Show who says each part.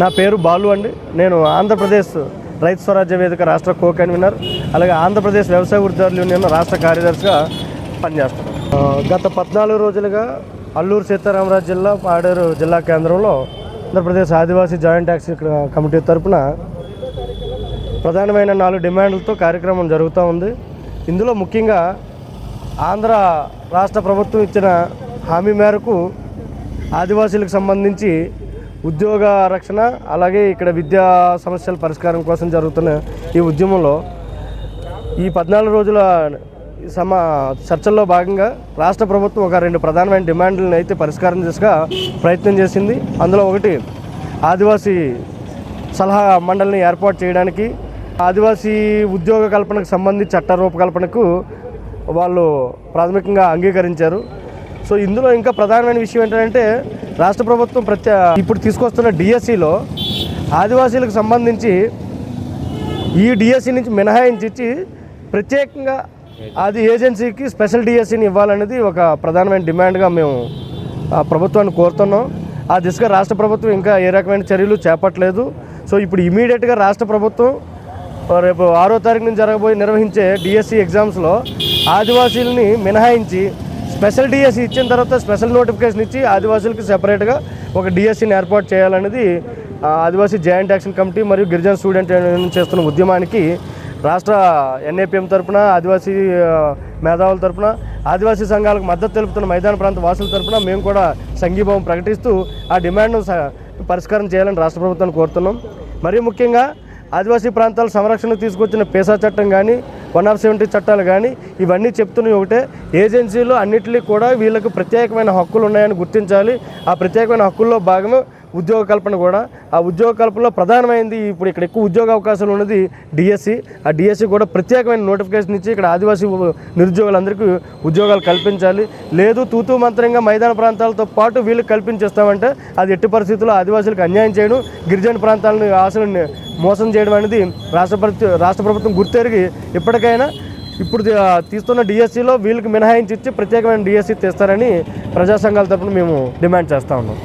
Speaker 1: నా పేరు బాలు అండి. నేను ఆంధ్రప్రదేశ్ రైతు స్వరాజ్య వేదిక రాష్ట్ర కో కన్వీనర్ అలాగే ఆంధ్రప్రదేశ్ వ్యవసాయ వృద్ధారుల యూనియన్ రాష్ట్ర కార్యదర్శిగా పనిచేస్తున్నాను. గత పద్నాలుగు రోజులుగా అల్లూరు సీతారామరాజు జిల్లా పాడేరు జిల్లా కేంద్రంలో Andhra Pradesh Adivasi joint action committee తరపున ప్రధానమైన నాలుగు డిమాండ్లతో కార్యక్రమం జరుగుతూ ఉంది. ఇందులో ముఖ్యంగా ఆంధ్ర రాష్ట్ర ప్రభుత్వం ఇచ్చిన హామీ మేరకు ఆదివాసీలకు సంబంధించి ఉద్యోగ రక్షణ అలాగే ఇక్కడ విద్యా సమస్యల పరిష్కారం కోసం జరుగుతున్న ఈ ఉద్యమంలో ఈ పద్నాలుగు రోజుల సమ చర్చల్లో భాగంగా రాష్ట్ర ప్రభుత్వం ఒక రెండు ప్రధానమైన డిమాండ్లను అయితే పరిష్కారం చేసుగా ప్రయత్నం చేసింది. అందులో ఒకటి ఆదివాసీ సలహా మండలిని ఏర్పాటు చేయడానికి ఆదివాసీ ఉద్యోగ కల్పనకు సంబంధించి చట్ట రూపకల్పనకు వాళ్ళు ప్రాథమికంగా అంగీకరించారు. సో ఇందులో ఇంకా ప్రధానమైన విషయం ఏంటంటే రాష్ట్ర ప్రభుత్వం ప్రత్యే ఇప్పుడు తీసుకొస్తున్న డిఎస్సిలో ఆదివాసీలకు సంబంధించి ఈ డిఎస్సి నుంచి మినహాయించి ప్రత్యేకంగా అది ఏజెన్సీకి స్పెషల్ డిఎస్సిని ఇవ్వాలనేది ఒక ప్రధానమైన డిమాండ్గా మేము ప్రభుత్వాన్ని కోరుతున్నాం. ఆ దిశగా రాష్ట్ర ప్రభుత్వం ఇంకా ఏ రకమైన చర్యలు చేపట్టలేదు. సో ఇప్పుడు ఇమీడియట్గా రాష్ట్ర ప్రభుత్వం రేపు ఆరో తారీఖు నుంచి జరగబోయి నిర్వహించే డిఎస్సి ఎగ్జామ్స్లో ఆదివాసీలని మినహాయించి స్పెషల్ డిఎస్సి ఇచ్చిన తర్వాత స్పెషల్ నోటిఫికేషన్ ఇచ్చి ఆదివాసులకు సెపరేట్గా ఒక డిఎస్సిని ఏర్పాటు చేయాలనేది ఆదివాసీ జాయింట్ యాక్షన్ కమిటీ మరియు గిరిజన స్టూడెంట్ చేస్తున్న ఉద్యమానికి రాష్ట్ర ఎన్ఏపిఎం తరఫున ఆదివాసీ మేధావుల తరపున ఆదివాసీ సంఘాలకు మద్దతు తెలుపుతున్న మైదాన ప్రాంత వాసుల తరపున మేము కూడా సంఘీభావం ప్రకటిస్తూ ఆ డిమాండ్ను పరిష్కారం చేయాలని రాష్ట్ర ప్రభుత్వాన్ని కోరుతున్నాం. మరియు ముఖ్యంగా ఆదివాసీ ప్రాంతాల సంరక్షణకు తీసుకొచ్చిన పేసా చట్టం కానీ వన్ ఆఫ్ సెవెంటీ చట్టాలు కానీ ఇవన్నీ చెప్తున్నవి ఒకటే. ఏజెన్సీలు అన్నింటినీ కూడా వీళ్ళకు ప్రత్యేకమైన హక్కులు ఉన్నాయని గుర్తించాలి. ఆ ప్రత్యేకమైన హక్కుల్లో భాగమే ఉద్యోగ కల్పన కూడా. ఆ ఉద్యోగ కల్పనలో ప్రధానమైంది ఇప్పుడు ఇక్కడ ఎక్కువ ఉద్యోగ అవకాశాలు ఉన్నది డిఎస్సి. ఆ డిఎస్సి కూడా ప్రత్యేకమైన నోటిఫికేషన్ ఇచ్చి ఇక్కడ ఆదివాసీ నిరుద్యోగులందరికీ ఉద్యోగాలు కల్పించాలి. లేదు తూతూ మంత్రంగా మైదాన ప్రాంతాలతో పాటు వీళ్ళకి కల్పించేస్తామంటే అది ఎట్టి పరిస్థితుల్లో ఆదివాసులకు అన్యాయం చేయడం గిరిజన ప్రాంతాలను ఆశలను మోసం చేయడం అనేది రాష్ట్ర ప్రభుత్వం రాష్ట్ర ప్రభుత్వం గుర్తెరిగి ఇప్పటికైనా ఇప్పుడు తీస్తున్న డిఎస్సిలో వీళ్ళకి మినహాయించి ఇచ్చి ప్రత్యేకమైన డిఎస్సి తెస్తారని ప్రజా సంఘాల మేము డిమాండ్ చేస్తూ ఉన్నాం.